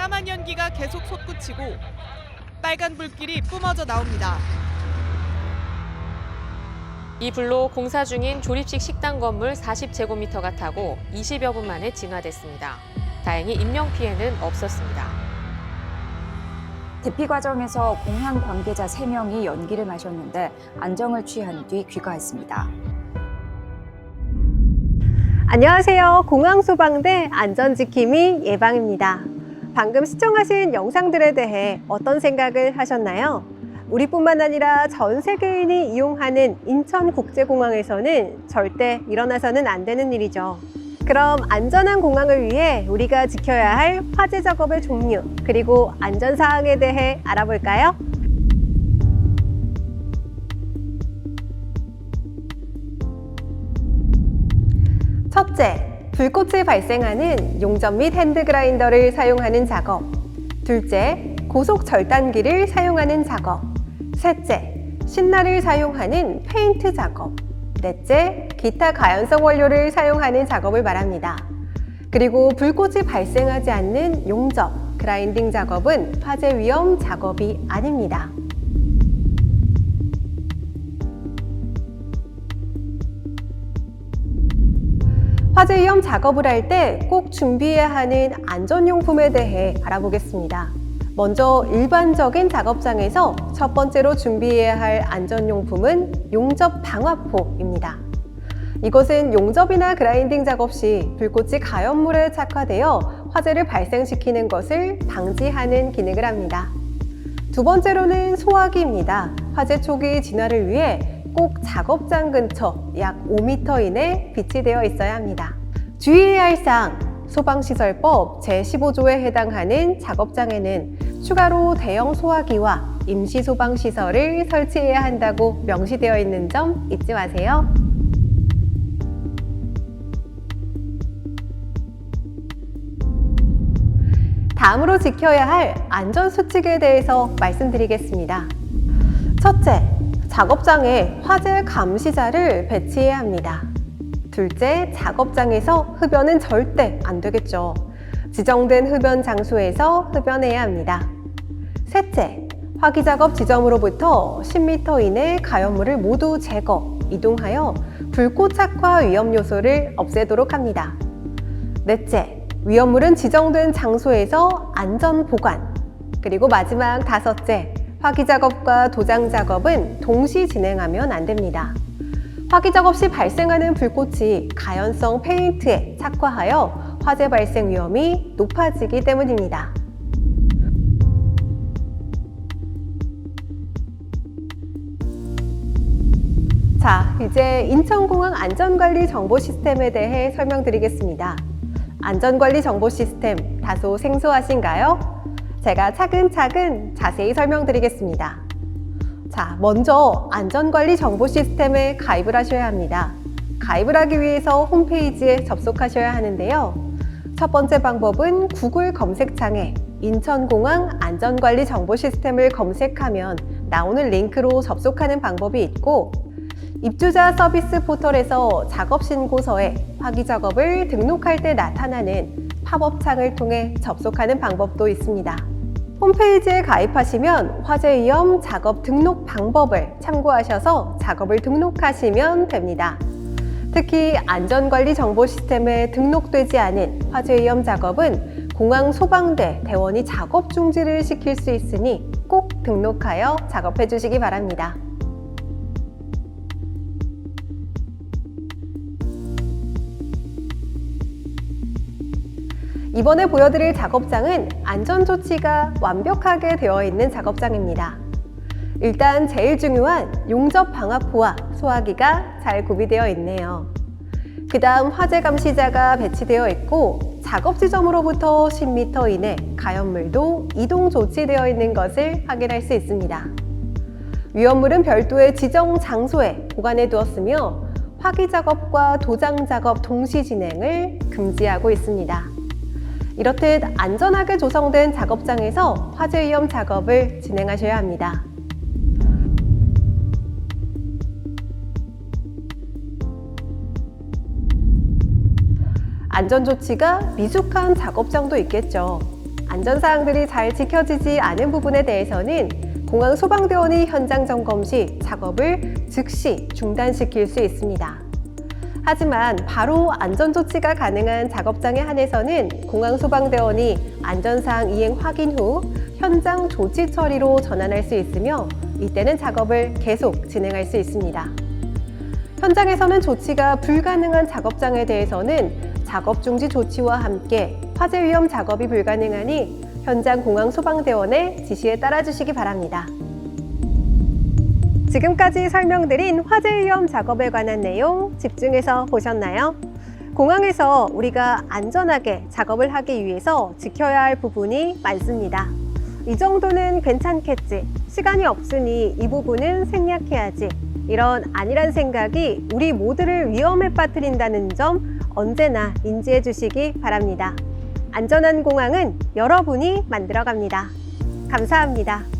까만 연기가 계속 솟구치고 빨간 불길이 뿜어져 나옵니다. 이 불로 공사 중인 조립식 식당 건물 40제곱미터가 타고 20여 분 만에 진화됐습니다. 다행히 인명 피해는 없었습니다. 대피 과정에서 공항 관계자 3명이 연기를 마셨는데 안정을 취한 뒤 귀가했습니다. 안녕하세요. 공항 소방대 안전지킴이 예방입니다. 방금 시청하신 영상들에 대해 어떤 생각을 하셨나요? 우리뿐만 아니라 전 세계인이 이용하는 인천국제공항에서는 절대 일어나서는 안 되는 일이죠. 그럼 안전한 공항을 위해 우리가 지켜야 할 화재 작업의 종류, 그리고 안전 사항에 대해 알아볼까요? 첫째, 불꽃이 발생하는 용접 및 핸드그라인더를 사용하는 작업. 둘째, 고속 절단기를 사용하는 작업. 셋째, 신나를 사용하는 페인트 작업. 넷째, 기타 가연성 원료를 사용하는 작업을 말합니다. 그리고 불꽃이 발생하지 않는 용접, 그라인딩 작업은 화재 위험 작업이 아닙니다. 화재 위험 작업을 할 때 꼭 준비해야 하는 안전용품에 대해 알아보겠습니다. 먼저 일반적인 작업장에서 첫 번째로 준비해야 할 안전용품은 용접 방화포입니다. 이것은 용접이나 그라인딩 작업 시 불꽃이 가연물에 착화되어 화재를 발생시키는 것을 방지하는 기능을 합니다. 두 번째로는 소화기입니다. 화재 초기 진화를 위해 꼭 작업장 근처 약 5m 이내 비치되어 있어야 합니다. 주의해야 할 사항, 소방시설법 제15조에 해당하는 작업장에는 추가로 대형 소화기와 임시 소방시설을 설치해야 한다고 명시되어 있는 점 잊지 마세요. 다음으로 지켜야 할 안전수칙에 대해서 말씀드리겠습니다. 첫째, 작업장에 화재 감시자를 배치해야 합니다. 둘째, 작업장에서 흡연은 절대 안 되겠죠. 지정된 흡연 장소에서 흡연해야 합니다. 셋째, 화기 작업 지점으로부터 10m 이내 가연물을 모두 제거, 이동하여 불꽃 착화 위험 요소를 없애도록 합니다. 넷째, 위험물은 지정된 장소에서 안전 보관. 그리고 마지막 다섯째, 화기 작업과 도장 작업은 동시 진행하면 안 됩니다. 화기 작업 시 발생하는 불꽃이 가연성 페인트에 착화하여 화재 발생 위험이 높아지기 때문입니다. 자, 이제 인천공항 안전관리 정보 시스템에 대해 설명드리겠습니다. 안전관리 정보 시스템 다소 생소하신가요? 제가 차근차근 자세히 설명드리겠습니다. 자, 먼저 안전관리 정보 시스템에 가입을 하셔야 합니다. 가입을 하기 위해서 홈페이지에 접속하셔야 하는데요. 첫 번째 방법은 구글 검색창에 인천공항 안전관리 정보 시스템을 검색하면 나오는 링크로 접속하는 방법이 있고 입주자 서비스 포털에서 작업 신고서에 화기 작업을 등록할 때 나타나는 팝업 창을 통해 접속하는 방법도 있습니다. 홈페이지에 가입하시면 화재 위험 작업 등록 방법을 참고하셔서 작업을 등록하시면 됩니다. 특히 안전관리 정보 시스템에 등록되지 않은 화재 위험 작업은 공항 소방대 대원이 작업 중지를 시킬 수 있으니 꼭 등록하여 작업해 주시기 바랍니다. 이번에 보여드릴 작업장은 안전조치가 완벽하게 되어 있는 작업장입니다. 일단 제일 중요한 용접 방화포와 소화기가 잘 구비되어 있네요. 그 다음 화재 감시자가 배치되어 있고 작업 지점으로부터 10m 이내 가연물도 이동 조치되어 있는 것을 확인할 수 있습니다. 위험물은 별도의 지정 장소에 보관해 두었으며 화기 작업과 도장 작업 동시 진행을 금지하고 있습니다. 이렇듯 안전하게 조성된 작업장에서 화재 위험 작업을 진행하셔야 합니다. 안전조치가 미숙한 작업장도 있겠죠. 안전사항들이 잘 지켜지지 않은 부분에 대해서는 공항 소방대원이 현장 점검 시 작업을 즉시 중단시킬 수 있습니다. 하지만 바로 안전조치가 가능한 작업장에 한해서는 공항 소방대원이 안전사항 이행 확인 후 현장 조치 처리로 전환할 수 있으며 이때는 작업을 계속 진행할 수 있습니다. 현장에서는 조치가 불가능한 작업장에 대해서는 작업 중지 조치와 함께 화재 위험 작업이 불가능하니 현장 공항 소방대원의 지시에 따라 주시기 바랍니다. 지금까지 설명드린 화재 위험 작업에 관한 내용 집중해서 보셨나요? 공항에서 우리가 안전하게 작업을 하기 위해서 지켜야 할 부분이 많습니다. 이 정도는 괜찮겠지. 시간이 없으니 이 부분은 생략해야지. 이런 안일한 생각이 우리 모두를 위험에 빠뜨린다는 점 언제나 인지해 주시기 바랍니다. 안전한 공항은 여러분이 만들어 갑니다. 감사합니다.